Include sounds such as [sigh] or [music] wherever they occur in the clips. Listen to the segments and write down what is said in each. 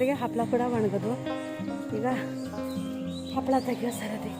ಮುಗಿಯೋಷ್ಟೊತ್ತಿಗೆ ಹಪ್ಪಳ ಕೂಡ ಒಣಗೋದು. ಈಗ ಹಪ್ಪಳ ತೆಗಿಯೋ ಸರದಿ.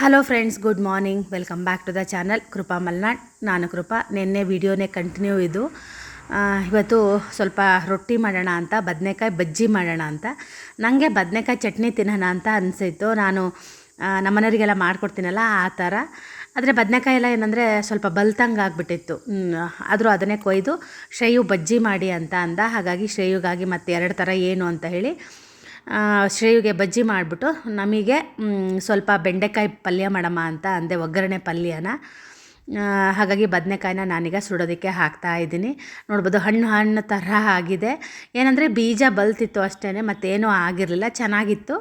Hello friends good morning welcome back to the channel Krupa Malnad ನಾನು ಕೃಪಾ ನಿನ್ನೆ ವಿಡಿಯೋನೇ ಕಂಟಿನ್ಯೂ ಇದು. ಇವತ್ತು ಸ್ವಲ್ಪ ರೊಟ್ಟಿ ಮಾಡೋಣ ಅಂತ, ಬದನೆಕಾಯಿ ಬಜ್ಜಿ ಮಾಡೋಣ ಅಂತ. ನನಗೆ ಬದನೆಕಾಯಿ ಚಟ್ನಿ ತಿನ್ನೋಣ ಅಂತ ಅನಿಸಿತ್ತು. ನಾನು ನಮ್ಮ ನಮ್ಮನೆಯವರಿಗೆಲ್ಲ ಮಾಡ್ಕೊಡ್ತೀನಲ್ಲ ಆ ಥರ. ಆದರೆ ಬದನೆಕಾಯಿ ಎಲ್ಲ ಏನಂದರೆ ಸ್ವಲ್ಪ ಬಲ್ತಂಗೆ ಆಗಿಬಿಟ್ಟಿತ್ತು. ಆದರೂ ಅದನ್ನೇ ಕೊಯ್ದು ಶ್ರೇಯು ಬಜ್ಜಿ ಮಾಡಿ ಅಂತ ಅಂದ. ಹಾಗಾಗಿ ಶ್ರೇಯುಗಾಗಿ ಮತ್ತೆ ಎರಡು ಥರ ಏನು ಅಂತ ಹೇಳಿ ಶ್ರೇಯುಗೆ ಬಜ್ಜಿ ಮಾಡಿಬಿಟ್ಟು ನಮಗೆ ಸ್ವಲ್ಪ ಬೆಂಡೆಕಾಯಿ ಪಲ್ಯ ಮಾಡಮ್ಮ ಅಂತ ಅಂದೆ, ಒಗ್ಗರಣೆ ಪಲ್ಯನ. ಹಾಗಾಗಿ ಬದನೆಕಾಯಿನ ನಾನೀಗ ಸುಡೋದಕ್ಕೆ ಹಾಕ್ತಾ ಇದ್ದೀನಿ. ನೋಡ್ಬೋದು ಹಣ್ಣು ಹಣ್ಣು ಥರ ಆಗಿದೆ. ಏನಂದರೆ ಬೀಜ ಬಲ್ತಿತ್ತು ಅಷ್ಟೇ ಮತ್ತೇನೂ ಆಗಿರಲಿಲ್ಲ, ಚೆನ್ನಾಗಿತ್ತು.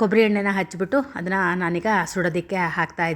ಕೊಬ್ಬರಿ ಎಣ್ಣೆನ ಹಚ್ಚಿಬಿಟ್ಟು ಅದನ್ನು ನಾನೀಗ ಸುಡೋದಕ್ಕೆ ಹಾಕ್ತಾ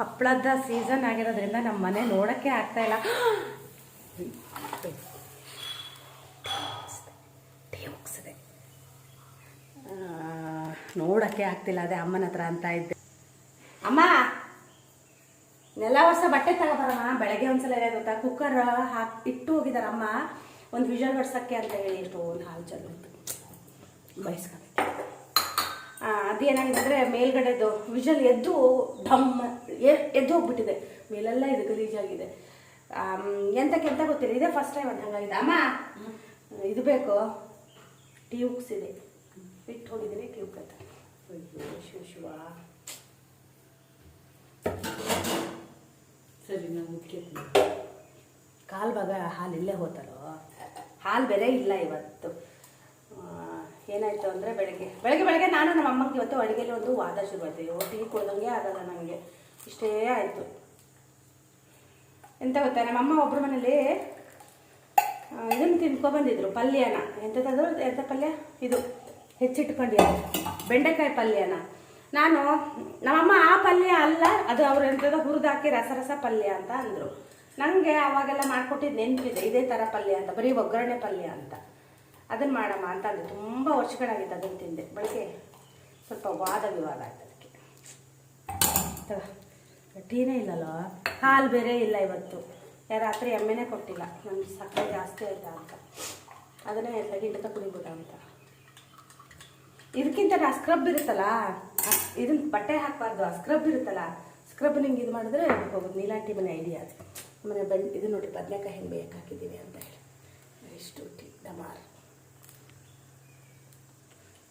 ಹಪ್ಪಳದ ಸೀಸನ್ ಆಗಿರೋದ್ರಿಂದ ನಮ್ಮ ಮನೆ ನೋಡೋಕ್ಕೆ ಆಗ್ತಾ ಇಲ್ಲ. ನೋಡೋಕ್ಕೆ ಆಗ್ತಿಲ್ಲ, ಅದೇ ಅಮ್ಮನ ಹತ್ರ ಅಂತ ಇದ್ದೆ. ಅಮ್ಮ, ನೆಲ ವರ್ಷ ಬಟ್ಟೆ ತಗೊಬಾರಮ್ಮ ಬೆಳಗ್ಗೆ ಒಂದ್ಸಲ ಗೊತ್ತಾ? ಕುಕ್ಕರ್ ಹಾಕಿ ಇಟ್ಟು ಹೋಗಿದಾರೆ ಅಮ್ಮ. ಒಂದು ವಿಜಲ್ ಬಡ್ಸೋಕ್ಕೆ ಅಂತ ಹೇಳಿ ಎಷ್ಟೊಂದು ಹಾಲು ಚಲೋ ಬಯಸ್ಕೊಬೇಕು ಅದೇನಾಗಿದೆ ಮೇಲ್ಗಡೆದು ವಿಜಲ್ ಎದ್ದು ಢಮ್ ಎದ್ದು ಹೋಗ್ಬಿಟ್ಟಿದೆ. ಮೇಲೆಲ್ಲ ಇದು ಗಲೀಜಾಗಿದೆ ಎಂತಕ್ಕೆ ಎಂತ ಗೊತ್ತಿಲ್ಲ. ಇದೇ ಫಸ್ಟ್ ಟೈಮ್ ಅಂತ ಹಂಗಾಗಿದೆ. ಅಮ್ಮ ಇದು ಬೇಕು. ಟ್ಯೂಬ್ಸ್ ಇದೆ. ಬಿಟ್ಟು ಹೋಗಿದ್ದೀನಿ ಟ್ಯೂಬ್ ಅಂತ. ಅಯ್ಯೋ ಶಿವ ಶಿವ. ಸರಿ ಉಟ್ಕೊತೀನಿ ಕಾಲು ಭಾಗ ಹಾಲು ಇಲ್ಲೇ ಹೋತಾರೋ ಹಾಲು ಬೇರೆ ಇಲ್ಲ ಇವತ್ತು. ಏನಾಯ್ತು ಅಂದರೆ ಬೆಳಗ್ಗೆ. ಬೆಳಗ್ಗೆ ಬೆಳಗ್ಗೆ ನಾನು ನಮ್ಮ ಅಮ್ಮಂಗೆ ಇವತ್ತು ಅಡುಗೆಲಿ ಒಂದು ವಾದ ಶುರು ಮಾಡ್ತೀವಿ ಟೀ ಕುಡ್ದಂಗೆ ಆಗಲ್ಲ ನನಗೆ. ಇಷ್ಟೇ ಆಯಿತು. ಎಂತ ಗೊತ್ತಾ ನಮ್ಮಮ್ಮ ಒಬ್ಬರ ಮನೇಲಿ ಇದನ್ನು ತಿನ್ಕೊಬಂದಿದ್ರು ಪಲ್ಯನ. ಎಂಥದ್ದು ಎಂಥ ಪಲ್ಯ? ಇದು. ಹೆಚ್ಚಿಟ್ಕೊಂಡಿದ್ರು ಬೆಂಡೆಕಾಯಿ ಪಲ್ಯನ. ನಾನು ನಮ್ಮಮ್ಮ ಆ ಪಲ್ಯ ಅಲ್ಲ, ಅದು ಅವ್ರು ಎಂಥದ್ದು ಹುರಿದಾಕಿ ರಸ ರಸ ಪಲ್ಯ ಅಂತ ಅಂದರು. ನನಗೆ ಅವಾಗೆಲ್ಲ ಮಾಡ್ಕೊಟ್ಟಿದ್ದು ನೆನಪಿದೆ. ಇದೇ ಥರ ಪಲ್ಯ ಅಂತ, ಬರೀ ಒಗ್ಗರಣೆ ಪಲ್ಯ ಅಂತ. ಅದನ್ನು ಮಾಡಮ್ಮ ಅಂತ ಅಂದೆ ತುಂಬ ವರ್ಷಗಳಾಗಿತ್ತು ಅದನ್ನು ತಿಂದೆ. ಬೆಳಗ್ಗೆ ಸ್ವಲ್ಪ ವಾದ ವಿವಾದ ಆಯ್ತು ಅದಕ್ಕೆ. ಟೀನೇ ಇಲ್ಲಲ್ಲ? ಹಾಲು ಬೇರೆ ಇಲ್ಲ ಇವತ್ತು. ರಾತ್ರಿ ಎಮ್ಮೆನೇ ಕೊಟ್ಟಿಲ್ಲ. ನಮ್ಗೆ ಸಕ್ಕರೆ ಜಾಸ್ತಿ ಆಯ್ತಾ ಅಂತ. ಅದನ್ನೇ ಎಲ್ಲ ಕುಡಿಬೋದ ಅಂತ. ಇದಕ್ಕಿಂತ ಸ್ಕ್ರಬ್ ಇರುತ್ತಲ್ಲ? ಇದನ್ನ ಬಟ್ಟೆ ಹಾಕಬಾರ್ದು. ಆ ಸ್ಕ್ರಬ್ ಇರುತ್ತಲ್ಲ? ಸ್ಕ್ರಬ್ನಿಂಗ್ ಇದು ಮಾಡಿದ್ರೆ ಹೋಗೋದು. ನೀಲಾಂಟಿ ಮನೆ ಐಡಿಯಾ ಅದು. ಮನೆ ಬೆಂಡ್ ಇದು ನೋಡಿ, ಬದನೆಕಾಯಿ ಹೆಂಗೆ ಬೇಯಕ್ಕೆ ಹಾಕಿದ್ದೀವಿ ಅಂತ ಹೇಳಿ. ಇಷ್ಟು ಡಮಾರ್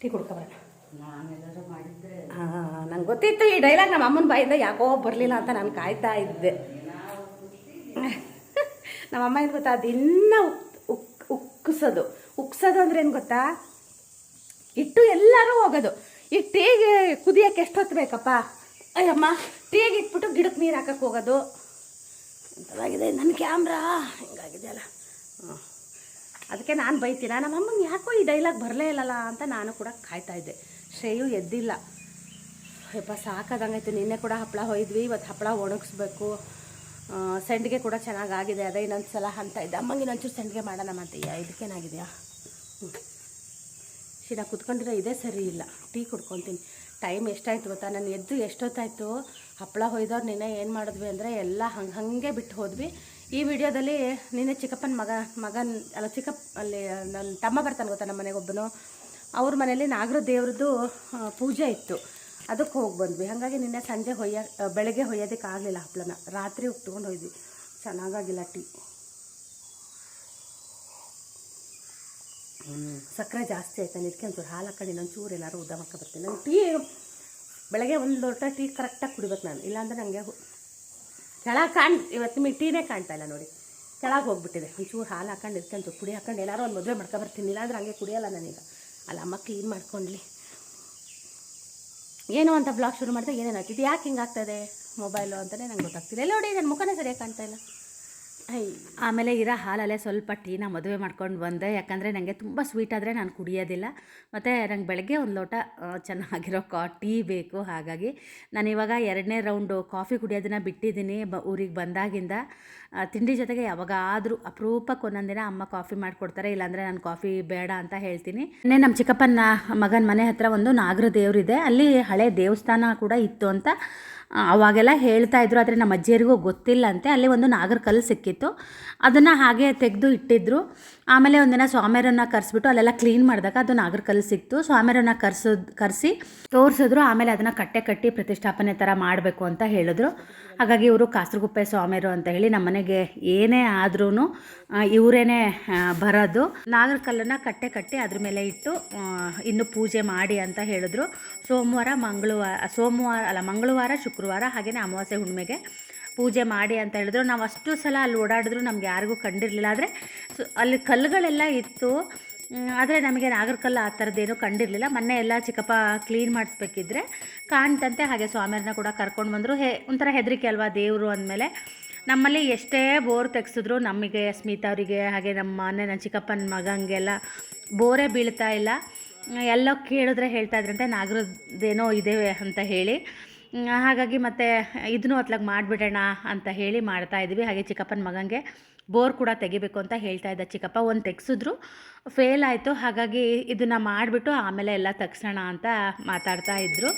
ಟೀ ಕುಡ್ಕೊಬರೋಣ ಹಾಂ ನಂಗೆ ಗೊತ್ತಿತ್ತು ಈ ಡೈಲಾಗ್ ನಮ್ಮ ಅಮ್ಮನ ಬಾಯಿಂದ ಯಾಕೋ ಬರಲಿಲ್ಲ ಅಂತ ನಾನು ಕಾಯ್ತಾ ಇದ್ದೆ. [laughs] ನಮ್ಮ ಅಮ್ಮ ಏನು ಗೊತ್ತಾ ದಿನ ಉಕ್ ಉಕ್ ಉಕ್ಕಿಸೋದು. ಉಕ್ಸೋದು ಅಂದ್ರೆ ಏನು ಗೊತ್ತಾ? ಇಟ್ಟು ಎಲ್ಲರೂ ಹೋಗೋದು. ಈ ಟೀಗೆ ಕುದಿಯೋಕ್ಕೆ ಎಷ್ಟೊತ್ತು ಬೇಕಪ್ಪ? ಅಯ್ಯಮ್ಮ ಟೀಗೆ ಇಟ್ಬಿಟ್ಟು ಗಿಡಕ್ಕೆ ನೀರು ಹಾಕಕ್ಕೆ ಹೋಗೋದು. ಅಂತವಾಗಿದೆ ನನ್ನ ಕ್ಯಾಮ್ರಾ ಹಿಂಗಾಗಿದೆಯಲ್ಲ. ಹ್ಞೂ ಅದಕ್ಕೆ ನಾನು ಬೈತೀನ ನಮ್ಮ ಅಮ್ಮಂಗೆ ಯಾಕೋ ಈ ಡೈಲಾಗ್ ಬರಲೇ ಇಲ್ಲಲ್ಲ ಅಂತ ನಾನು ಕೂಡ ಕಾಯ್ತಾ ಇದ್ದೆ. ಶ್ರೇಯು ಎದ್ದಿಲ್ಲ. ಯಪ್ಪ, ಸಾಕಾದಂಗಾಯ್ತು. ನಿನ್ನೆ ಕೂಡ ಹಪ್ಪಳ ಹೊಯ್ದ್ವಿ ಇವತ್ತು ಹಪ್ಪಳ ಒಣಗಿಸ್ಬೇಕು. ಸೆಂಡ್ಗೆ ಕೂಡ ಚೆನ್ನಾಗಾಗಿದೆ, ಅದೇ ಇನ್ನೊಂದು ಸಲ ಅಂತ ಇದ್ದೆ. ಅಮ್ಮಂಗೆ ಇನ್ನೊಂಚೂರು ಸಂಡಿಗೆ ಮಾಡೋಣ ಮತ್ತಯ್ಯ ಇದಕ್ಕೇನಾಗಿದೆಯಾ? ಹ್ಞೂ ಕುತ್ಕೊಂಡಿರೋ ಇದೇ ಸರಿ ಇಲ್ಲ. ಟೀ ಕುಡ್ಕೊತೀನಿ. ಟೈಮ್ ಎಷ್ಟಾಯ್ತು ಗೊತ್ತಾ? ನಾನು ಎದ್ದು ಎಷ್ಟೊತ್ತಾಯ್ತು? ಹಪ್ಪಳ ಹೊಯ್ದವ್ರು ನಿನ್ನೆ ಏನು ಮಾಡಿದ್ವಿ ಅಂದರೆ ಎಲ್ಲ ಹಂಗೆ ಹಾಗೆ ಬಿಟ್ಟು ಹೋದ್ವಿ. ಈ ವಿಡಿಯೋದಲ್ಲಿ ನಿನ್ನೆ ಚಿಕ್ಕಪ್ಪನ ಮಗ, ಮಗನ, ಅಲ್ಲ ಚಿಕ್ಕಪ್ಪ ಅಲ್ಲಿ ನನ್ನ ತಮ್ಮ ಬರ್ತಾನೆ ಗೊತ್ತಾ ನಮ್ಮ ಮನೆಗೊಬ್ಬನು. ಅವ್ರ ಮನೇಲಿ ನಾಗರ ದೇವ್ರದ್ದು ಪೂಜೆ ಇತ್ತು. ಅದಕ್ಕೆ ಹೋಗಿ ಬಂದ್ವಿ. ಹಾಗಾಗಿ ನಿನ್ನೆ ಸಂಜೆ ಹೊಯ್ಯ ಬೆಳಗ್ಗೆ ಹೊಯ್ಯೋದಕ್ಕೆ ಆಗಲಿಲ್ಲ ಹಪ್ಪಳನ ರಾತ್ರಿ ಉಟ್ಕೊಂಡು ಹೋಯ್ವಿ ಚೆನ್ನಾಗಾಗಿಲ್ಲ ಟೀ. ಸಕ್ಕರೆ ಜಾಸ್ತಿ ಆಯ್ತು ನಾನು ಇದಕ್ಕೆ ಒಂಚೂರು ಹಾಲು ಹಾಕೊಂಡು ಇನ್ನೊಂದು ಚೂರು ಏನಾದ್ರು ಉದ್ದ ಬರ್ತೀನಿ. ನಾನು ಟೀ, ಬೆಳಗ್ಗೆ ಒಂದು ಲೋಟ ಟೀ ಕರೆಕ್ಟಾಗಿ ಕುಡಿಬೇಕು ನಾನು. ಇಲ್ಲಾಂದ್ರೆ ನನಗೆ ಕೆಳಗೆ ಕಾಣ್ ಇವತ್ತು ಮಿಟ್ಟಿನೇ ಟೀನೇ ಕಾಣ್ತಾ ಇಲ್ಲ ನೋಡಿ. ಕೆಳಗೆ ಹೋಗ್ಬಿಟ್ಟಿದೆ. ಒಂಚೂರು ಹಾಲು ಹಾಕೊಂಡು ಒಂಚೂರು ಪುಡಿ ಹಾಕೊಂಡು ಏನಾರು ಒಂದು ಮದುವೆ ಮಾಡ್ಕೊ ಬರ್ತೀನಿ. ಇಲ್ಲಾಂದ್ರೆ ಹಂಗೆ ಕುಡಿಯಲ್ಲ ನಾನೀಗ. ಅಲ್ಲ, ಅಮ್ಮ ಕ್ಲೀನ್ ಮಾಡ್ಕೊಂಡ್ಲಿ. ಏನೋ ಅಂತ ಬ್ಲಾಗ್ ಶುರು ಮಾಡಿದಾಗ ಏನೇನು ಆಗ್ತಿದೆ? ಯಾಕೆ ಹಿಂಗೆ ಆಗ್ತದೆ ಮೊಬೈಲು ಅಂತಲೇ ನಂಗೆ ಗೊತ್ತಾಗ್ತಿಲ್ಲ. ನೋಡಿ ನನ್ನ ಮುಖನೇ ಸರಿಯಾಗಿ ಕಾಣ್ತಾ ಇಲ್ಲ. ಆಮೇಲೆ ಇರೋ ಹಾಲಲ್ಲೇ ಸ್ವಲ್ಪ ಟೀನ ಮದುವೆ ಮಾಡ್ಕೊಂಡು ಬಂದೆ. ಯಾಕಂದರೆ ನನಗೆ ತುಂಬ ಸ್ವೀಟ್ ಆದರೆ ನಾನು ಕುಡಿಯೋದಿಲ್ಲ. ಮತ್ತು ನಂಗೆ ಬೆಳಗ್ಗೆ ಒಂದು ಲೋಟ ಚೆನ್ನಾಗಿರೋ ಕಾ, ಟೀ ಬೇಕು. ಹಾಗಾಗಿ ನಾನು ಇವಾಗ ಎರಡನೇ ರೌಂಡು ಕಾಫಿ ಕುಡಿಯೋದನ್ನ ಬಿಟ್ಟಿದ್ದೀನಿ ಬ, ಊರಿಗೆ ಬಂದಾಗಿಂದ. ತಿಂಡಿ ಜೊತೆಗೆ ಯಾವಾಗಾದರೂ ಅಪರೂಪಕ್ಕೆ ಒಂದೊಂದು ದಿನ ಅಮ್ಮ ಕಾಫಿ ಮಾಡಿಕೊಡ್ತಾರೆ. ಇಲ್ಲಾಂದರೆ ನಾನು ಕಾಫಿ ಬೇಡ ಅಂತ ಹೇಳ್ತೀನಿ. ಇನ್ನೇ ನಮ್ಮ ಚಿಕ್ಕಪ್ಪನ ಮಗನ ಮನೆ ಹತ್ರ ಒಂದು ನಾಗರ ದೇವರಿದೆ. ಅಲ್ಲಿ ಹಳೆ ದೇವಸ್ಥಾನ ಕೂಡ ಇತ್ತು ಅಂತ ಅವಾಗೆಲ್ಲ ಹೇಳ್ತಾ ಇದ್ರು, ಆದರೆ ನಮ್ಮ ಅಜ್ಜಿಯರಿಗೂ ಗೊತ್ತಿಲ್ಲ ಅಂತೆ. ಅಲ್ಲಿ ಒಂದು ನಾಗರ ಕಲ್ಲು ಸಿಕ್ಕಿತ್ತು. ಅದನ್ನು ಹಾಗೆ ತೆಗೆದು ಇಟ್ಟಿದ್ರು. ಆಮೇಲೆ ಒಂದಿನ ಸ್ವಾಮಿಯರನ್ನ ಕರೆಸ್ಬಿಟ್ಟು ಅಲ್ಲೆಲ್ಲ ಕ್ಲೀನ್ ಮಾಡಿದಾಗ ಅದು ನಾಗರ ಕಲ್ಲು ಸಿಕ್ತು. ಸ್ವಾಮಿಯರನ್ನ ಕರ್ಸೋದು ಕರೆಸಿ ತೋರಿಸಿದ್ರು, ಆಮೇಲೆ ಅದನ್ನು ಕಟ್ಟೆ ಕಟ್ಟಿ ಪ್ರತಿಷ್ಠಾಪನೆ ಥರ ಮಾಡಬೇಕು ಅಂತ ಹೇಳಿದ್ರು. ಹಾಗಾಗಿ ಇವರು ಕಾಸರಗುಪ್ಪೆ ಸ್ವಾಮಿಯರು ಅಂತ ಹೇಳಿ ನಮ್ಮ ಮನೆಗೆ ಏನೇ ಆದ್ರೂ ಇವರೇನೆ ಬರೋದು. ನಾಗರಕಲ್ಲನ್ನು ಕಟ್ಟೆ ಕಟ್ಟಿ ಅದ್ರ ಮೇಲೆ ಇಟ್ಟು ಇನ್ನು ಪೂಜೆ ಮಾಡಿ ಅಂತ ಹೇಳಿದ್ರು. ಸೋಮವಾರ, ಮಂಗಳವಾರ, ಸೋಮವಾರ ಅಲ್ಲ, ಮಂಗಳವಾರ, ಶುಕ್ರವಾರ ಹಾಗೆಯೇ ಅಮಾವಾಸ್ಯೆ ಹುಣ್ಣಿಮೆಗೆ ಪೂಜೆ ಮಾಡಿ ಅಂತ ಹೇಳಿದ್ರು. ನಾವು ಅಷ್ಟು ಸಲ ಅಲ್ಲಿ ಓಡಾಡಿದ್ರು ನಮ್ಗೆ ಯಾರಿಗೂ ಕಂಡಿರಲಿಲ್ಲ. ಆದರೆ ಅಲ್ಲಿ ಕಲ್ಲುಗಳೆಲ್ಲ ಇತ್ತು. ಆದರೆ ನಮಗೆ ನಾಗರಕಲ್ಲು ಆ ಥರದ್ದೇನು ಕಂಡಿರಲಿಲ್ಲ. ಮೊನ್ನೆ ಎಲ್ಲ ಚಿಕ್ಕಪ್ಪ ಕ್ಲೀನ್ ಮಾಡಿಸ್ಬೇಕಿದ್ರೆ ಕಾಣ್ತಂತೆ. ಹಾಗೆ ಸ್ವಾಮಿಯರನ್ನ ಕೂಡ ಕರ್ಕೊಂಡು ಬಂದರು. ಹೇ, ಒಂಥರ ಹೆದರಿಕೆ ಅಲ್ವಾ ದೇವರು ಅಂದಮೇಲೆ. ನಮ್ಮಲ್ಲಿ ಎಷ್ಟೇ ಬೋರ್ ತೆಗ್ಸಿದ್ರು ನಮಗೆ ಸ್ಮಿತಾ ಅವರಿಗೆ, ಹಾಗೆ ನಮ್ಮ ಮನೆ ನನ್ನ ಚಿಕ್ಕಪ್ಪನ ಮಗಂಗೆಲ್ಲ ಬೋರೇ ಬೀಳ್ತಾ ಇಲ್ಲ. ಎಲ್ಲ ಕೇಳಿದ್ರೆ ಹೇಳ್ತಾ ಇದ್ರಂತೆ, ನಾಗರದ್ದೇನೋ ಇದೆ ಅಂತ ಹೇಳಿ. ಹಾಗಾಗಿ ಮತ್ತೆ ಇದನ್ನು ಅತ್ಲಾಗ ಮಾಡಿಬಿಡೋಣ ಅಂತ ಹೇಳಿ ಮಾಡ್ತಾ ಇದ್ವಿ. ಹಾಗೆ ಚಿಕ್ಕಪ್ಪನ ಮಗಂಗೆ ಬೋರ್ ಕೂಡ ತೆಗಿಬೇಕು ಅಂತ ಹೇಳ್ತಾ ಇದ್ದ ಚಿಕ್ಕಪ್ಪ. ಒಂದು ತೆಗ್ಸಿದ್ರು ಫೇಲ್ ಆಯಿತು. ಹಾಗಾಗಿ ಇದನ್ನು ಮಾಡಿಬಿಟ್ಟು ಆಮೇಲೆ ಎಲ್ಲ ತೆಗ್ಸೋಣ ಅಂತ ಮಾತಾಡ್ತಾ ಇದ್ದರು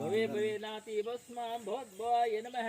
ಭವೆ ಭವೆ ನಾತಿ ಭಸ್ಮಾಂ ಭವದ್ಭವಾಯ ನಮಃ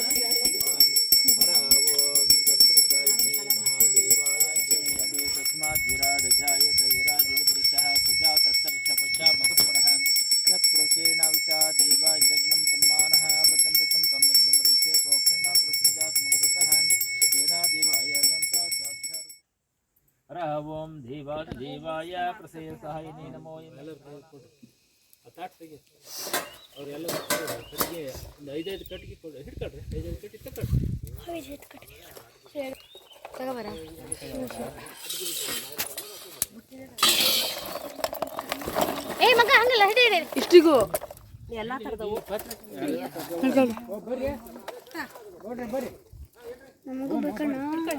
ಪ್ರಸೇಯ ಸಹಾಯನೇ ನಮೋ ಅವರೆಲ್ಲ ಕಟ್ಟಿಗೆ ಒಂದು ಐದೈದು ಕಟ್ಟಿಗೆ ಕೊಡಿ. ಹಿಡ್ಕೊಳ್ರಿ ಐದೈದು ಕಟ್ಟಿಗೆ ತಗೊಳ್ರಿ ಏ ಮಗ ಹಂಗಲ್ಲ. ಹಿಡಿ ಹಿಡಿ ಇಷ್ಟಿಗೂ. ಎಲ್ಲ ಥರದವು ಬರ್ರಿ. ನಮಗೂ ಆಮೇಲೆ ಒಂದ್ಸಲ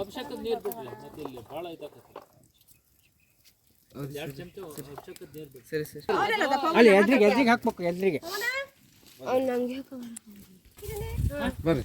ಅಭಿಷೇಕದ ನೀರು ಬಿಡ್ರಿ ಮತ್ತೆ ಇಲ್ಲಿ ಭಾಳ ಇದಾಕತ್ತೆ. ಎರಡು ಚಮಚ ಅಭಿಷೇಕದ ನೀರು ಬಿಡ್ರಿ. ಸರಿ ಸರಿ. ಅಲ್ಲಿ ಎದ್ರಿಗೆ ಎದ್ರಿಗೆ ಹಾಕ್ಬೇಕು ಎದ್ರಿಗೆ. ಬರ್ರಿ.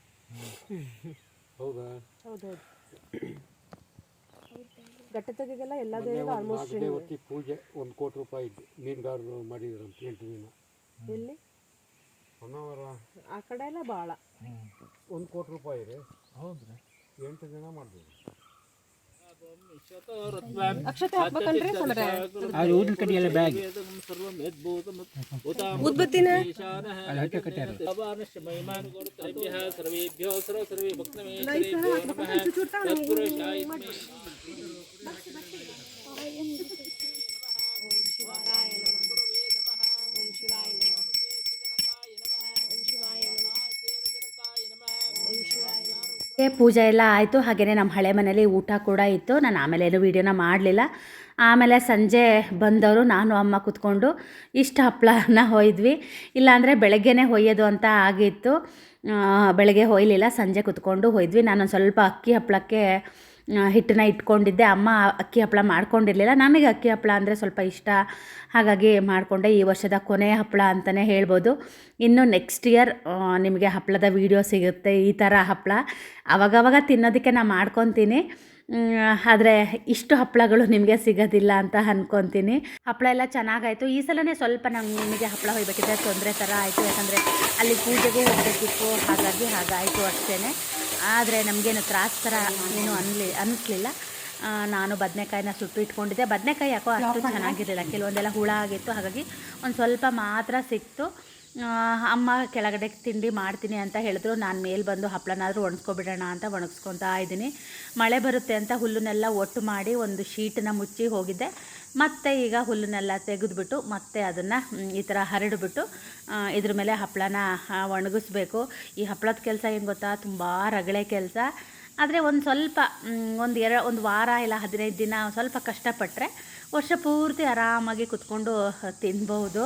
[laughs] ಹೌದಾ? ಘಟ್ಟತೆಗೆಲ್ಲ ಎಲ್ಲ ನಾಗದೇವತೆ ಪೂಜೆ ಒಂದು ಕೋಟಿ ರೂಪಾಯಿ ಇದ್ದು ಮಾಡಿದ್ರು ಅಂತ ಎಂಟು ದಿನ ಎಲ್ಲಿ? ಹೊನ್ನಾವರ. ಆ ಕಡೆ ಎಲ್ಲ ಭಾಳ ಒಂದು ಕೋಟಿ ರೂಪಾಯಿ ರೀ ಹೌದ್ರಿ. ಎಂಟು ದಿನ ಮಾಡಿದ್ವಿ ಅಕ್ಷತೆ ಹಾಕ್ಬೇಕಲ್ರಿ ಸಮರೆ ಅದು ಊದಿನ ಕಡ್ಡಿ ಎಲ್ಲ ಬ್ಯಾಗ್ ಸರ್ವೇಭ್ಯೋ ಸರ್ವ ಸರ್ವೇ ಪೂಜೆ ಎಲ್ಲ ಆಯಿತು. ಹಾಗೆಯೇ ನಮ್ಮ ಹಳೆ ಮನೇಲಿ ಊಟ ಕೂಡ ಇತ್ತು. ನಾನು ಆಮೇಲೆ ಏನು ವೀಡಿಯೋನ ಮಾಡಲಿಲ್ಲ. ಆಮೇಲೆ ಸಂಜೆ ಬಂದವರು ನಾನು, ಅಮ್ಮ ಕೂತ್ಕೊಂಡು ಇಷ್ಟು ಹಪ್ಪಳನ ಹೊಯ್ದ್ವಿ. ಇಲ್ಲಾಂದರೆ ಬೆಳಗ್ಗೆನೇ ಹೊಯ್ಯೋದು ಅಂತ ಆಗಿತ್ತು. ಬೆಳಗ್ಗೆ ಹೊಯ್ಲಿಲ್ಲ. ಸಂಜೆ ಕುತ್ಕೊಂಡು ಹೊಯ್ದ್ವಿ. ನಾನೊಂದು ಸ್ವಲ್ಪ ಅಕ್ಕಿ ಹಪ್ಪಳಕ್ಕೆ ಹಿಟ್ಟನ್ನ ಇಟ್ಕೊಂಡಿದ್ದೆ. ಅಮ್ಮ ಅಕ್ಕಿ ಹಪ್ಪಳ ಮಾಡ್ಕೊಂಡಿರಲಿಲ್ಲ. ನನಗೆ ಅಕ್ಕಿ ಹಪ್ಪಳ ಅಂದರೆ ಸ್ವಲ್ಪ ಇಷ್ಟ. ಹಾಗಾಗಿ ಮಾಡಿಕೊಂಡೆ. ಈ ವರ್ಷದ ಕೊನೆ ಹಪ್ಪಳ ಅಂತಲೇ ಹೇಳ್ಬೋದು. ಇನ್ನು ನೆಕ್ಸ್ಟ್ ಇಯರ್ ನಿಮಗೆ ಹಪ್ಪಳದ ವೀಡಿಯೋ ಸಿಗುತ್ತೆ. ಈ ಥರ ಹಪ್ಪಳ ಅವಾಗವಾಗ ತಿನ್ನೋದಕ್ಕೆ ನಾನು ಮಾಡ್ಕೊತೀನಿ. ಆದರೆ ಇಷ್ಟು ಹಪ್ಪಳಗಳು ನಿಮಗೆ ಸಿಗೋದಿಲ್ಲ ಅಂತ ಅಂದ್ಕೊತೀನಿ ಹಪ್ಪಳ ಎಲ್ಲ ಚೆನ್ನಾಗಾಯಿತು. ಈ ಸಲನೇ ಸ್ವಲ್ಪ ನಂಗೆ ನಿಮಗೆ ಹಪ್ಪಳ ಹೋಗ್ಬೇಕಿದ್ರೆ ತೊಂದರೆ ಥರ ಆಯಿತು. ಯಾಕಂದರೆ ಅಲ್ಲಿ ಪೂಜೆಗೂ ಹೋಗಬೇಕಿತ್ತು. ಹಾಗಾಗಿ ಹಾಗಾಯಿತು ಅಷ್ಟೇ ಆದರೆ ನಮಗೇನು ತ್ರಾಸ ಥರ ಏನು ಅನ್ಲಿ ಅನ್ನಿಸ್ಲಿಲ್ಲ ನಾನು ಬದನೆಕಾಯಿನ ಸುಟ್ಟು ಇಟ್ಕೊಂಡಿದ್ದೆ ಬದನೆಕಾಯಿ ಯಾಕೋ ಅಷ್ಟು ಚೆನ್ನಾಗಿರಲಿಲ್ಲ. ಕೆಲವೊಂದೆಲ್ಲ ಹುಳ ಆಗಿತ್ತು. ಹಾಗಾಗಿ ಒಂದು ಸ್ವಲ್ಪ ಮಾತ್ರ ಸಿಕ್ತು. ಅಮ್ಮ ಕೆಳಗಡೆ ತಿಂಡಿ ಮಾಡ್ತೀನಿ ಅಂತ ಹೇಳಿದ್ರು. ನಾನು ಮೇಲೆ ಬಂದು ಹಪ್ಪಳನಾದರೂ ಒಣಸ್ಕೊಬಿಡೋಣ ಅಂತ ಒಣಗಿಸ್ಕೊತಾ ಇದ್ದೀನಿ. ಮಳೆ ಬರುತ್ತೆ ಅಂತ ಹುಲ್ಲನ್ನೆಲ್ಲ ಒಟ್ಟು ಮಾಡಿ ಒಂದು ಶೀಟನ್ನ ಮುಚ್ಚಿ ಹೋಗಿದ್ದೆ. ಮತ್ತೆ ಈಗ ಹುಲ್ಲನ್ನೆಲ್ಲ ತೆಗೆದುಬಿಟ್ಟು ಮತ್ತೆ ಅದನ್ನು ಈ ಥರ ಹರಡಿಬಿಟ್ಟು ಇದ್ರ ಮೇಲೆ ಹಪ್ಪಳನ ಒಣಗಿಸ್ಬೇಕು. ಈ ಹಪ್ಪಳದ ಕೆಲಸ ಏನು ಗೊತ್ತಾ? ತುಂಬ ರಗಳೆ ಕೆಲಸ. ಆದರೆ ಒಂದು ಸ್ವಲ್ಪ ಒಂದು ಎರ, ಒಂದು ವಾರ ಇಲ್ಲ ಹದಿನೈದು ದಿನ ಸ್ವಲ್ಪ ಕಷ್ಟಪಟ್ಟರೆ ವರ್ಷ ಪೂರ್ತಿ ಆರಾಮಾಗಿ ಕುತ್ಕೊಂಡು ತಿನ್ಬೋದು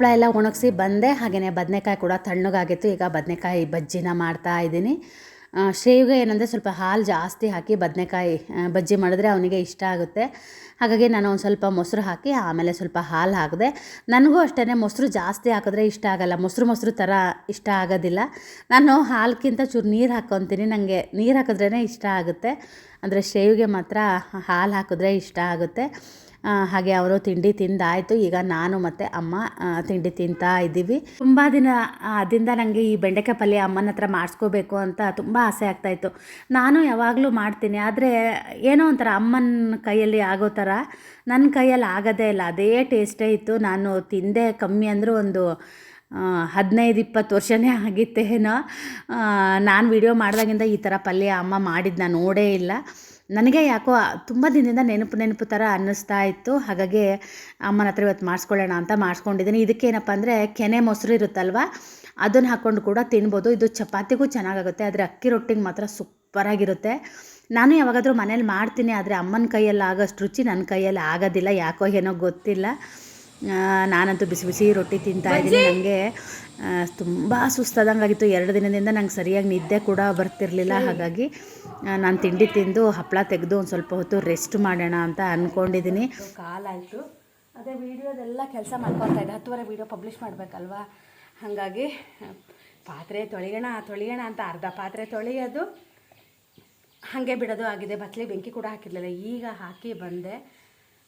ಹಪ್ಪಳ ಎಲ್ಲ ಒಣಗಿಸಿ ಬಂದೆ. ಹಾಗೆಯೇ ಬದನೆಕಾಯಿ ಕೂಡ ತಣ್ಣಗಾಗಿತ್ತು. ಈಗ ಬದನೆಕಾಯಿ ಬಜ್ಜಿನ ಮಾಡ್ತಾ ಇದ್ದೀನಿ. ಶೇವಿಗೆ ಏನಂದರೆ ಸ್ವಲ್ಪ ಹಾಲು ಜಾಸ್ತಿ ಹಾಕಿ ಬದನೆಕಾಯಿ ಬಜ್ಜಿ ಮಾಡಿದ್ರೆ ಅವನಿಗೆ ಇಷ್ಟ ಆಗುತ್ತೆ. ಹಾಗಾಗಿ ನಾನು ಒಂದು ಸ್ವಲ್ಪ ಮೊಸರು ಹಾಕಿ ಆಮೇಲೆ ಸ್ವಲ್ಪ ಹಾಲು ಹಾಕಿದೆ. ನನಗೂ ಅಷ್ಟೇ ಮೊಸರು ಜಾಸ್ತಿ ಹಾಕಿದ್ರೆ ಇಷ್ಟ ಆಗಲ್ಲ. ಮೊಸರು ಮೊಸರು ಥರ ಇಷ್ಟ ಆಗೋದಿಲ್ಲ. ನಾನು ಹಾಲ್ಗಿಂತ ಚೂರು ನೀರು ಹಾಕ್ಕೊತೀನಿ ನನಗೆ ನೀರು ಹಾಕಿದ್ರೇ ಇಷ್ಟ ಆಗುತ್ತೆ. ಅಂದರೆ ಶೇವಿಗೆ ಮಾತ್ರ ಹಾಲು ಹಾಕಿದ್ರೆ ಇಷ್ಟ ಆಗುತ್ತೆ. ಹಾಗೆ ಅವರು ತಿಂಡಿ ತಿಂದಾಯಿತು. ಈಗ ನಾನು ಮತ್ತು ಅಮ್ಮ ತಿಂಡಿ ತಿಂತಾ ಇದ್ದೀವಿ. ತುಂಬ ದಿನ ಅದಿಂದ ನನಗೆ ಈ ಬೆಂಡೆಕಾಯಿ ಪಲ್ಯ ಅಮ್ಮನ ಹತ್ರ ಮಾಡಿಸ್ಕೋಬೇಕು ಅಂತ ತುಂಬ ಆಸೆ ಆಗ್ತಾಯಿತ್ತು ನಾನು ಯಾವಾಗಲೂ ಮಾಡ್ತೀನಿ, ಆದರೆ ಏನೋ ಒಂಥರ ಅಮ್ಮನ ಕೈಯಲ್ಲಿ ಆಗೋ ಥರ ನನ್ನ ಕೈಯಲ್ಲಿ ಆಗೋದೇ ಇಲ್ಲ. ಅದೇ ಟೇಸ್ಟೇ ಇತ್ತು. ನಾನು ತಿಂದೆ ಕಮ್ಮಿ ಅಂದರೂ ಒಂದು ಹದಿನೈದು, ಇಪ್ಪತ್ತು ವರ್ಷನೇ ಆಗಿತ್ತೇನೋ. ನಾನು ವಿಡಿಯೋ ಮಾಡಿದಾಗಿಂದ ಈ ಥರ ಪಲ್ಯ ಅಮ್ಮ ಮಾಡಿದ್ದು ನಾನು ನೋಡೇ ಇಲ್ಲ. ನನಗೆ ಯಾಕೋ ತುಂಬ ದಿನದಿಂದ ನೆನಪು ನೆನಪು ಥರ ಅನ್ನಿಸ್ತಾ ಇತ್ತು. ಹಾಗಾಗಿ ಅಮ್ಮನ ಹತ್ರ ಇವತ್ತು ಮಾಡಿಸ್ಕೊಳ್ಳೋಣ ಅಂತ ಮಾಡಿಸ್ಕೊಂಡಿದ್ದೀನಿ. ಇದಕ್ಕೇನಪ್ಪ ಅಂದರೆ ಕೆನೆ ಮೊಸರು ಇರುತ್ತಲ್ವ ಅದನ್ನು ಹಾಕ್ಕೊಂಡು ಕೂಡ ತಿನ್ಬೋದು. ಇದು ಚಪಾತಿಗೂ ಚೆನ್ನಾಗಾಗುತ್ತೆ ಆದರೆ ಅಕ್ಕಿ ರೊಟ್ಟಿಗೆ ಮಾತ್ರ ಸೂಪರಾಗಿರುತ್ತೆ ನಾನು ಯಾವಾಗಾದರೂ ಮನೇಲಿ ಮಾಡ್ತೀನಿ ಆದರೆ ಅಮ್ಮನ ಕೈಯಲ್ಲಿ ಆಗೋಷ್ಟು ರುಚಿ ನನ್ನ ಕೈಯಲ್ಲಿ ಆಗೋದಿಲ್ಲ ಯಾಕೋ ಏನೋ ಗೊತ್ತಿಲ್ಲ. ನಾನಂತೂ ಬಿಸಿ ಬಿಸಿ ರೊಟ್ಟಿ ತಿಂತಾ ಇದ್ದೀನಿ. ನನಗೆ ತುಂಬ ಸುಸ್ತಾದಂಗಾಗಿತ್ತು. ಎರಡು ದಿನದಿಂದ ನಂಗೆ ಸರಿಯಾಗಿ ನಿದ್ದೆ ಕೂಡ ಬರ್ತಿರಲಿಲ್ಲ. ಹಾಗಾಗಿ ನಾನು ತಿಂಡಿ ತಿಂದು ಹಪ್ಪಳ ತೆಗೆದು ಒಂದು ಸ್ವಲ್ಪ ಹೊತ್ತು ರೆಸ್ಟ್ ಮಾಡೋಣ ಅಂತ ಅಂದ್ಕೊಂಡಿದ್ದೀನಿ ಕಾಲಾಯಿತು ಅದೇ ವೀಡಿಯೋದೆಲ್ಲ ಕೆಲಸ ಮಾಡ್ಕೊತಾ ಇದ್ದೆ. ಹತ್ತುವರೆ ವೀಡಿಯೋ ಪಬ್ಲಿಷ್ ಮಾಡಬೇಕಲ್ವಾ? ಹಾಗಾಗಿ, ಪಾತ್ರೆ ತೊಳೆಯೋಣ ತೊಳೆಯೋಣ ಅಂತ ಅರ್ಧ ಪಾತ್ರೆ ತೊಳೆಯೋದು, ಹಾಗೆ ಬಿಡೋದು ಆಗಿದೆ. ಬತ್ಲಿ ಬೆಂಕಿ ಕೂಡ ಹಾಕಿರಲಿಲ್ಲ. ಈಗ ಹಾಕಿ ಬಂದೆ.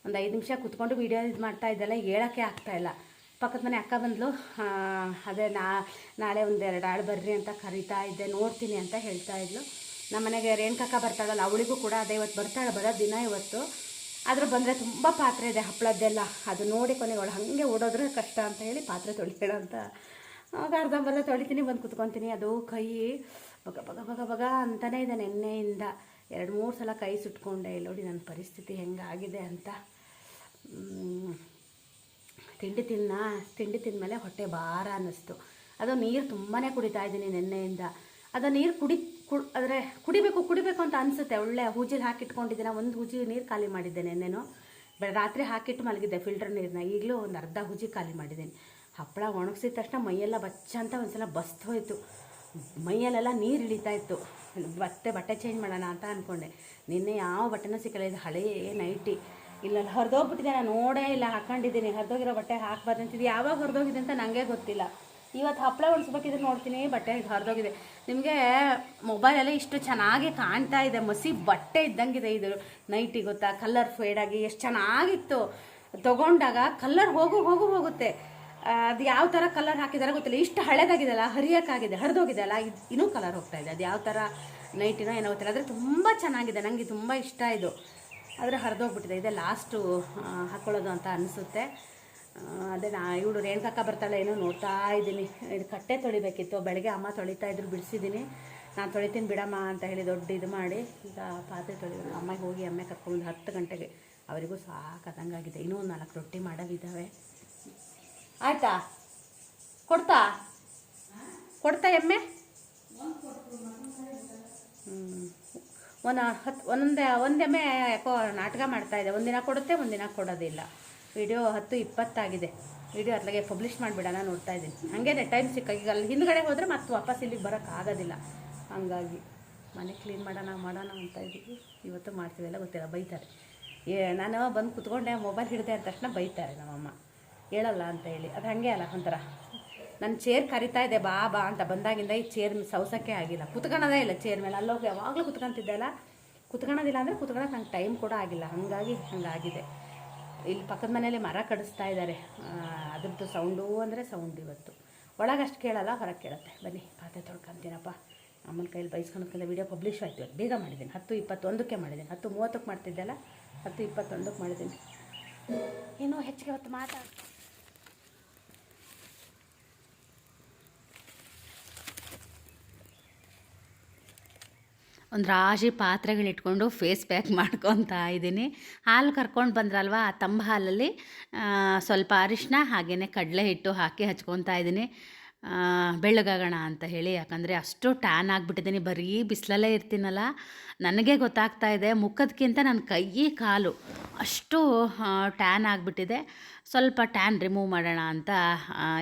ಒಂದು ಐದು ನಿಮಿಷ ಕುತ್ಕೊಂಡು ವೀಡಿಯೋ ಇದು ಮಾಡ್ತಾ ಇದ್ದೆಲ್ಲ ಹೇಳೋಕ್ಕೆ ಆಗ್ತಾಯಿಲ್ಲ ಪಕ್ಕದ ಮನೆ ಅಕ್ಕ ಬಂದಳು ಅದೇ ನಾ, ನಾಳೆ ಒಂದು ಎರಡು ಆಳು ಬರ್ರಿ ಅಂತ ಕರಿತಾ ಇದ್ದೆ, ನೋಡ್ತೀನಿ ಅಂತ ಹೇಳ್ತಾ ಇದ್ಲು. ನಮ್ಮ ಮನೆಗೆ ರೇಣುಕಕ್ಕ ಬರ್ತಾಳಲ್ಲ, ಅವಳಿಗೂ ಕೂಡ ಅದೇ ಇವತ್ತು ಬರ್ತಾಳೆ, ಬರೋ ದಿನ ಇವತ್ತು. ಆದರೂ ಬಂದರೆ ತುಂಬ ಪಾತ್ರೆ ಇದೆ ಹಪ್ಪಳದ್ದೆಲ್ಲ ಅದು ನೋಡಿ ಕೊನೆಗೆ ಅವಳು ಹಾಗೆ ಓಡೋದ್ರೆ ಕಷ್ಟ ಅಂತ ಹೇಳಿ ಪಾತ್ರೆ ತೊಳಿತಾಳೆ ಅಂತ. ಆಗ ಅರ್ಧಂಬರ್ಧ ತೊಳಿತೀನಿ, ಬಂದು ಕುತ್ಕೊತೀನಿ. ಅದು ಕೈ ಬಗ ಬಗ ಬಗ ಬಗ ಅಂತಲೇ ಇದೆ ನೆನ್ನೆಯಿಂದ. ಎರಡು ಮೂರು ಸಲ ಕೈ ಸುಟ್ಕೊಂಡೆ ನೋಡಿ ನನ್ನ ಪರಿಸ್ಥಿತಿ ಹೆಂಗಾಗಿದೆ ಅಂತ. ತಿಂಡಿ ತಿನ್ನ, ತಿಂಡಿ ತಿಂದಮೇಲೆ ಹೊಟ್ಟೆ ಭಾರ ಅನ್ನಿಸ್ತು. ಅದು ನೀರು ತುಂಬಾ ಕುಡಿತಾ ಇದ್ದೀನಿ ನಿನ್ನೆಯಿಂದ. ಅದು ನೀರು ಕುಡಿ, ಕು ಅಂದರೆ ಕುಡಿಬೇಕು ಕುಡಿಬೇಕು ಅಂತ ಅನಿಸುತ್ತೆ. ಒಳ್ಳೆ ಹೂಜಿಲಿ ಹಾಕಿಟ್ಕೊಂಡಿದ್ದೀನಿ, ಒಂದು ಹೂಜಿ ನೀರು ಖಾಲಿ ಮಾಡಿದ್ದೆ ನೆನ್ನೆನು. ರಾತ್ರಿ ಹಾಕಿಟ್ಟು ಮಲಗಿದ್ದೆ ಫಿಲ್ಟರ್ ನೀರನ್ನ ಈಗಲೂ ಒಂದು ಅರ್ಧ ಹುಜಿ ಖಾಲಿ ಮಾಡಿದ್ದೀನಿ. ಹಪ್ಪಳ ಒಣಗಿಸಿದ ತಕ್ಷಣ ಮೈಯೆಲ್ಲ ಬಚ್ಚ ಅಂತ ಒಂದ್ಸಲ ಬಸ್ತು ಹೋಯಿತು. ಮೈಯಲ್ಲೆಲ್ಲ ನೀರು ಇಳಿತಾ ಇತ್ತು. ಮತ್ತೆ ಬಟ್ಟೆ ಚೇಂಜ್ ಮಾಡೋಣ ಅಂತ ಅಂದ್ಕೊಂಡೆ ನಿನ್ನೆ ಯಾವ ಬಟ್ಟೆನೂ ಸಿಕ್ಕಲ್ಲ, ಇದು ಹಳೆಯ ನೈಟಿ. ಇಲ್ಲಲ್ಲ ಹರಿದೋಗ್ಬಿಟ್ಟಿದೆ, ನಾನು ನೋಡೇ ಇಲ್ಲ, ಹಾಕೊಂಡಿದ್ದೀನಿ, ಹರಿದೋಗಿರೋ ಬಟ್ಟೆ ಹಾಕ್ಬಾರ್ದು ಅಂತಿದ್ದು. ಯಾವಾಗ ಹರಿದೋಗಿದೆ ಅಂತ ನನಗೆ ಗೊತ್ತಿಲ್ಲ. ಇವತ್ತು ಹಪ್ಪಳ ಉಳಿಸ್ಬೇಕಿದ್ರೆ ನೋಡ್ತೀನಿ, ಬಟ್ಟೆ ಹರಿದೋಗಿದೆ. ನಿಮಗೆ ಮೊಬೈಲಲ್ಲಿ ಇಷ್ಟು ಚೆನ್ನಾಗಿ ಕಾಣ್ತಾ ಇದೆ, ಮಸಿ ಬಟ್ಟೆ ಇದ್ದಂಗಿದೆ ಇದು. ನೈಟಿ ಗೊತ್ತಾ ಕಲರ್ ಫೇಡಾಗಿ ಎಷ್ಟು ಚೆನ್ನಾಗಿತ್ತು. ತೊಗೊಂಡಾಗ ಕಲರ್ ಹೋಗು ಹೋಗು, ಹೋಗುತ್ತೆ. ಅದು ಯಾವ ಥರ ಕಲರ್ ಹಾಕಿದಾರೆ ಗೊತ್ತಿಲ್ಲ. ಇಷ್ಟು ಹಳೇದಾಗಿದೆಲ್ಲ ಹರಿಯೋಕ್ಕಾಗಿದೆ, ಹರಿದೋಗಿದೆ ಅಲ್ಲ, ಇದು ಇನ್ನೂ ಕಲರ್ ಹೋಗ್ತಾ ಇದೆ. ಅದು ಯಾವ ಥರ ನೈಟಿನೋ ಏನೋ ಗೊತ್ತಿಲ್ಲ. ಆದರೆ ತುಂಬ ಚೆನ್ನಾಗಿದೆ ನನಗೆ ತುಂಬ ಇಷ್ಟ ಇದು. ಆದರೆ ಹರಿದೋಗ್ಬಿಟ್ಟಿದೆ. ಇದೆ ಲಾಸ್ಟು ಹಾಕ್ಕೊಳ್ಳೋದು ಅಂತ ಅನಿಸುತ್ತೆ. ಅದೇ ನಾ, ಇವಳು ರೇಣುಕಕ್ಕ ಬರ್ತಾಳೆ, ಏನೋ ನೋಡ್ತಾ ಇದ್ದೀನಿ. ಇದು ಕಟ್ಟೆ ತೊಳಿಬೇಕಿತ್ತು. ಬೆಳಗ್ಗೆ ಅಮ್ಮ ತೊಳಿತಾ ಇದ್ರು, ಬಿಡಿಸಿದ್ದೀನಿ. ನಾನು ತೊಳಿತೀನಿ ಬಿಡಮ್ಮ ಅಂತ ಹೇಳಿ ದೊಡ್ಡ ಇದು ಮಾಡಿ, ಈಗ ಪಾತ್ರೆ ತೊಳಿಬೇಕು ಅಮ್ಮಗೆ ಹೋಗಿ ಅಮ್ಮ ಕರ್ಕೊಂಡು ಹತ್ತು ಗಂಟೆಗೆ. ಅವರಿಗೂ ಸಾಕದಂಗಾಗಿದೆ. ಇನ್ನೂ ಒಂದು ನಾಲ್ಕು ರೊಟ್ಟಿ ಮಾಡೋದಿದ್ದಾವೆ ಆಯಿತಾ? ಕೊಡ್ತಾ? ಕೊಡ್ತಾ ಎಮ್ಮೆ? ಒಂದು ಹತ್ತು ಒಂದೇ ಒಂದೇ ಯಾಕೋ ನಾಟಕ ಮಾಡ್ತಾ ಇದೆ. ಒಂದಿನ ಕೊಡುತ್ತೆ ಒಂದಿನ ಕೊಡೋದಿಲ್ಲ. ವಿಡಿಯೋ ಹತ್ತು ಇಪ್ಪತ್ತಾಗಿದೆ ವಿಡಿಯೋ ಅತ್ಲಾಗೆ ಪಬ್ಲಿಷ್ ಮಾಡಿಬಿಡೋಣ ನೋಡ್ತಾ ಇದ್ದೀನಿ. ಹಾಗೇನೆ ಟೈಮ್ ಸಿಕ್ಕ ಈಗ ಅಲ್ಲಿ ಹಿಂದ್ಗಡೆ ಹೋದರೆ ಮತ್ತೆ ವಾಪಸ್ ಇಲ್ಲಿಗೆ ಬರೋಕ್ಕಾಗೋದಿಲ್ಲ ಹಂಗಾಗಿ ಮನೆ ಕ್ಲೀನ್ ಮಾಡೋಣ ಮಾಡೋಣ ಅಂತ ಇದ್ದೀವಿ. ಇವತ್ತು ಮಾಡ್ತೀವೆಲ್ಲ ಗೊತ್ತಿಲ್ಲ, ಬೈತಾರೆ. ಏ, ನಾನು ಬಂದು ಕುತ್ಕೊಂಡೆ ಮೊಬೈಲ್ ಹಿಡಿದೆ ಅಂದ ತಕ್ಷಣ ಬೈತಾರೆ ನಮ್ಮಮ್ಮ. ಹೇಳಲ್ಲ ಅಂತ ಹೇಳಿ. ಅದು ಹಾಗೆ ಅಲ್ಲ ಒಂಥರ. ನನ್ನ ಚೇರ್ ಕರಿತಾ ಇದೆ, ಬಾ ಬಾ ಅಂತ ಬಂದಾಗಿಂದ ಈ ಚೇರ್ ಸೌಸಕ್ಕೆ ಆಗಿಲ್ಲ. ಕುತ್ಕೊಳ್ಳೋದೇ ಇಲ್ಲ ಚೇರ್ ಮೇಲೆ. ಅಲ್ಲೋಗಿ ಯಾವಾಗಲೂ ಕುತ್ಕೊಂತಿದ್ದೆ ಅಲ್ಲ? ಕುತ್ಕೊಳ್ಳೋದಿಲ್ಲ ಅಂದರೆ ಕುತ್ಕೊಳ್ಳೋಕೆ ನಂಗೆ ಟೈಮ್ ಕೂಡ ಆಗಿಲ್ಲ. ಹಾಗಾಗಿ ಹಂಗಾಗಿದೆ. ಇಲ್ಲಿ ಪಕ್ಕದ ಮನೇಲಿ ಮರ ಕಡಿಸ್ತಾ ಇದ್ದಾರೆ ಅದ್ರದ್ದು ಸೌಂಡು ಅಂದರೆ ಸೌಂಡ್ ಇವತ್ತು. ಒಳಗೆ ಅಷ್ಟು ಕೇಳಲ್ಲ, ಹೊರಗೆ ಕೇಳುತ್ತೆ. ಬನ್ನಿ, ಪಾತ್ರೆ ತೊಳ್ಕೊಂತೀನಪ್ಪ. ಅಮ್ಮನ ಕೈಯಲ್ಲಿ ಬೈಸ್ಕೊಳಕ್ಕೆಲ್ಲ ವೀಡಿಯೋ ಪಬ್ಲಿಷ್ ಆಯ್ತು ಇವತ್ತು. ಬೇಗ ಮಾಡಿದ್ದೀನಿ. ಹತ್ತು ಇಪ್ಪತ್ತೊಂದಕ್ಕೆ ಮಾಡಿದ್ದೀನಿ. ಹತ್ತು ಮೂವತ್ತಕ್ಕೆ ಮಾಡ್ತಿದ್ದೆಲ್ಲ ಹತ್ತು ಇಪ್ಪತ್ತೊಂದಕ್ಕೆ ಮಾಡಿದ್ದೀನಿ. ಏನೋ ಹೆಚ್ಚಿಗೆ ಹೊತ್ತು ಮಾತಾಡ ಒಂದು ರಾಶಿ ಪಾತ್ರೆಗಳಿಟ್ಕೊಂಡು ಫೇಸ್ ಪ್ಯಾಕ್ ಮಾಡ್ಕೊತಾ ಇದ್ದೀನಿ. ಹಾಲು ಕರ್ಕೊಂಡು ಬಂದ್ರಲ್ವ, ಆ ತಂಬ ಹಾಲಲ್ಲಿ ಸ್ವಲ್ಪ ಅರಿಶಿನ ಹಾಗೆಯೇ ಕಡಲೆ ಹಿಟ್ಟು ಹಾಕಿ ಹಚ್ಕೊತಾ ಇದ್ದೀನಿ. ಬೆಳ್ಳಗಾಗೋಣ ಅಂತ ಹೇಳಿ, ಯಾಕಂದರೆ ಅಷ್ಟು ಟ್ಯಾನ್ ಆಗಿಬಿಟ್ಟಿದ್ದೀನಿ. ಬರೀ ಬಿಸಿಲಲ್ಲೇ ಇರ್ತೀನಲ್ಲ, ನನಗೆ ಗೊತ್ತಾಗ್ತಾ ಇದೆ ಮುಖದಕ್ಕಿಂತ ನನ್ನ ಕೈ ಕಾಲು ಅಷ್ಟು ಟ್ಯಾನ್ ಆಗಿಬಿಟ್ಟಿದೆ. ಸ್ವಲ್ಪ ಟ್ಯಾನ್ ರಿಮೂವ್ ಮಾಡೋಣ ಅಂತ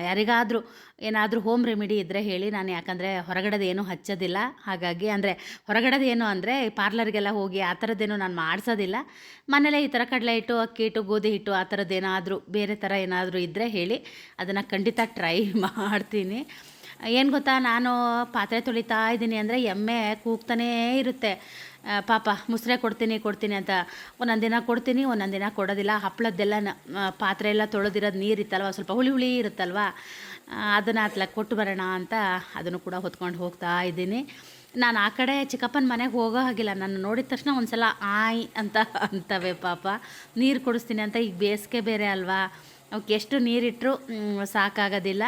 ಯಾರಿಗಾದರೂ ಏನಾದರೂ ಹೋಮ್ ರೆಮಿಡಿ ಇದ್ದರೆ ಹೇಳಿ, ನಾನು ಯಾಕಂದರೆ ಹೊರಗಡೆದು ಏನೂ ಹಚ್ಚೋದಿಲ್ಲ. ಹಾಗಾಗಿ ಅಂದರೆ ಹೊರಗಡೆದು ಏನು ಅಂದರೆ ಪಾರ್ಲರ್ಗೆಲ್ಲ ಹೋಗಿ ಆ ಥರದ್ದೇನು ನಾನು ಮಾಡಿಸೋದಿಲ್ಲ. ಮನೇಲೇ ಈ ಥರ ಕಡಲೆ ಹಿಟ್ಟು, ಅಕ್ಕಿ ಹಿಟ್ಟು, ಗೋಧಿ ಹಿಟ್ಟು ಆ ಥರದ್ದೇನಾದರೂ ಬೇರೆ ಥರ ಏನಾದರೂ ಇದ್ದರೆ ಹೇಳಿ, ಅದನ್ನು ಖಂಡಿತ ಟ್ರೈ [laughs] ಮಾಡ್ತೀನಿ. ಏನು ಗೊತ್ತಾ, ನಾನು ಪಾತ್ರೆ ತೊಳಿತಾ ಇದ್ದೀನಿ ಅಂದರೆ ಎಮ್ಮೆ ಕೂಗ್ತಾನೇ ಇರುತ್ತೆ. ಪಾಪ, ಮುಸ್ರೆ ಕೊಡ್ತೀನಿ ಕೊಡ್ತೀನಿ ಅಂತ. ಒಂದೊಂದು ದಿನ ಕೊಡ್ತೀನಿ, ಒಂದೊಂದು ದಿನ ಕೊಡೋದಿಲ್ಲ. ಹಪ್ಪಳದ್ದೆಲ್ಲ ಪಾತ್ರೆ ಎಲ್ಲ ತೊಳೆದಿರೋದು ನೀರು ಇತ್ತಲ್ವ? ಸ್ವಲ್ಪ ಹುಳಿ ಹುಳಿ ಇರುತ್ತಲ್ವ? ಅದನ್ನು ಅತ್ಲ ಕೊಟ್ಟು ಬರೋಣ ಅಂತ ಅದನ್ನು ಕೂಡ ಹೊತ್ಕೊಂಡು ಹೋಗ್ತಾ ಇದ್ದೀನಿ. ನಾನು ಆ ಕಡೆ ಚಿಕ್ಕಪ್ಪನ ಮನೆಗೆ ಹೋಗೋ ಹಾಗಿಲ್ಲ. ನಾನು ನೋಡಿದ ತಕ್ಷಣ ಒಂದು ಸಲ ಆಯ್ ಅಂತ ಅಂತವೆ ಪಾಪ. ನೀರು ಕೊಡಿಸ್ತೀನಿ ಅಂತ. ಈಗ ಬೇಸಿಗೆ ಬೇರೆ ಅಲ್ವಾ? ಅವಕ್ಕೆ ಎಷ್ಟು ನೀರಿಟ್ಟರು ಸಾಕಾಗೋದಿಲ್ಲ.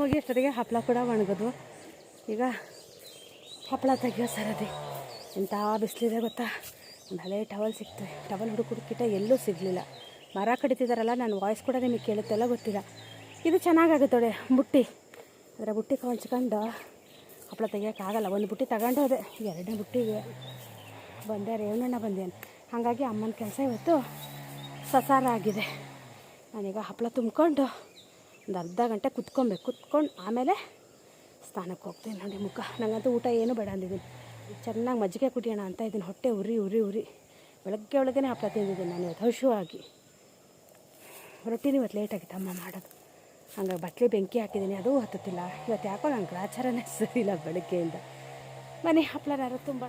ಮುಗಿ ಅಷ್ಟೊತ್ತಿಗೆ ಹಪ್ಪಳ ಕೂಡ ಒಣಗೋದು. ಈಗ ಹಪ್ಪಳ ತೆಗಿಯೋ ಸರದಿ. ಇಂಥ ಬಿಸಿಲಿದೆ ಗೊತ್ತಾ? ಒಂದು ಹಳೆ ಟವಲ್ ಸಿಕ್ತು. ಟವಲ್ ಹುಡುಕ ಹುಡುಕಿಟ್ಟ ಎಲ್ಲೂ ಸಿಗಲಿಲ್ಲ. ಮರ ಕಡಿತಿದಾರಲ್ಲ ನನ್ನ ವಾಯ್ಸ್ ಕೂಡ ನಿಮಗೆ ಕೇಳುತ್ತೆಲ್ಲ ಗೊತ್ತಿಲ್ಲ. ಇದು ಚೆನ್ನಾಗಾಗುತ್ತೆ ಬುಟ್ಟಿ. ಅದರ ಬುಟ್ಟಿ ಕೊಂಚ್ಕೊಂಡು ಹಪ್ಪಳ ತೆಗಿಯೋಕ್ಕಾಗಲ್ಲ ಒಂದು ಬುಟ್ಟಿ ತಗೊಂಡು ಹೋದೆ. ಎರಡನೇ ಬುಟ್ಟಿಗೆ. ಬಂದೆ ರೇವಣ್ಣ ಬಂದೇನು ಹಾಗಾಗಿ ಅಮ್ಮನ ಕೆಲಸ ಇವತ್ತು ಸಸಾರ ಆಗಿದೆ ನಾನೀಗ ಹಪ್ಪಳ ತುಂಬ್ಕೊಂಡು ಒಂದು ಅರ್ಧ ಗಂಟೆ ಕುತ್ಕೊಬೇಕು. ಕುತ್ಕೊಂಡು ಆಮೇಲೆ ಸ್ನಾನಕ್ಕೆ ಹೋಗ್ತೀನಿ ನೋಡಿ ಮುಖ. ನನಗಂತೂ ಊಟ ಏನು ಬೇಡ ಅಂದಿದ್ದೀನಿ. ಚೆನ್ನಾಗಿ ಮಜ್ಜಿಗೆ ಕುಡಿಯೋಣ ಅಂತ ಇದ್ದೀನಿ. ಹೊಟ್ಟೆ ಉರಿ ಉರಿ ಉರಿ. ಬೆಳಗ್ಗೆ ಒಳಗೇ ಹಪ್ಪಳ ತಿಂದಿದ್ದೀನಿ ನಾನು ಇವತ್ತು. ಹಶುವಾಗಿ. ರೊಟ್ಟಿನ ಇವತ್ತು ಲೇಟಾಗಿತ್ತು ಅಮ್ಮ ಮಾಡೋದು. ಹಂಗಾಗಿ ಬಟ್ಲಿ ಬೆಂಕಿ ಹಾಕಿದ್ದೀನಿ. ಅದು ಹತ್ತುತ್ತಿಲ್ಲ. ಇವತ್ತು ಯಾಕೋ ನಂಗೆ ಗ್ರಾಚಾರನೇ ಸರಿಯಿಲ್ಲ ಬೆಳಗ್ಗೆಯಿಂದ. ಮನೆ ಹಪ್ಪಳನಾರು ತುಂಬ.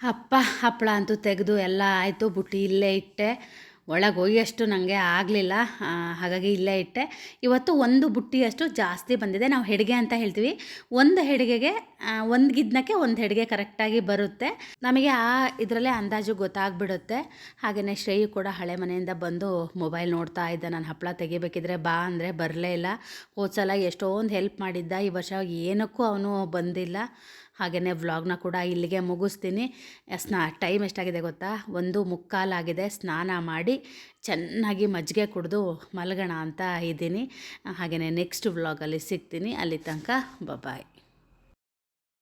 ಅಪ್ಪ, ಹಪ್ಪಳ ಅಂತೂ ತೆಗೆದು ಎಲ್ಲ ಆಯಿತು, ಬುಟ್ಟಿ ಇಲ್ಲೇ ಇಟ್ಟೆ. ಒಳಗೆ ಹೋಗಿಯಷ್ಟು ನನಗೆ ಆಗಲಿಲ್ಲ ಹಾಗಾಗಿ ಇಲ್ಲೇ ಇಟ್ಟೆ. ಇವತ್ತು ಒಂದು ಬುಟ್ಟಿಯಷ್ಟು ಜಾಸ್ತಿ ಬಂದಿದೆ. ನಾವು ಹೆಡಿಗೆ ಅಂತ ಹೇಳ್ತೀವಿ. ಒಂದು ಹೆಡಿಗೆಗೆ ಒಂದು ಗಿದ್ನಕ್ಕೆ ಒಂದು ಹೆಡಿಗೆ ಕರೆಕ್ಟಾಗಿ ಬರುತ್ತೆ. ನಮಗೆ ಆ ಇದರಲ್ಲೇ ಅಂದಾಜು ಗೊತ್ತಾಗ್ಬಿಡುತ್ತೆ. ಹಾಗೆಯೇ ಶ್ರೇಯು ಕೂಡ ಹಳೆ ಮನೆಯಿಂದ ಬಂದು ಮೊಬೈಲ್ ನೋಡ್ತಾ ಇದ್ದ. ನಾನು ಹಪ್ಪಳ ತೆಗಿಬೇಕಿದ್ರೆ ಬಾ ಅಂದರೆ ಬರಲೇ ಇಲ್ಲ. ಹೋದ್ಸಲ ಎಷ್ಟೊಂದು ಹೆಲ್ಪ್ ಮಾಡಿದ್ದ. ಈ ವರ್ಷ ಏನಕ್ಕೂ ಅವನು ಬಂದಿಲ್ಲ. ಹಾಗೆಯೇ ವ್ಲಾಗ್ನ ಕೂಡ ಇಲ್ಲಿಗೆ ಮುಗಿಸ್ತೀನಿ. ಸ್ನಾ, ಟೈಮ್ ಎಷ್ಟಾಗಿದೆ ಗೊತ್ತಾ? ಒಂದು ಮುಕ್ಕಾಲಾಗಿದೆ ಸ್ನಾನ ಮಾಡಿ ಚೆನ್ನಾಗಿ ಮಜ್ಜಿಗೆ ಕುಡಿದು ಮಲಗೋಣ ಅಂತ ಇದ್ದೀನಿ. ಹಾಗೆಯೇ ನೆಕ್ಸ್ಟ್ ವ್ಲಾಗಲ್ಲಿ ಸಿಗ್ತೀನಿ. ಅಲ್ಲಿ ತನಕ ಬಾಯ್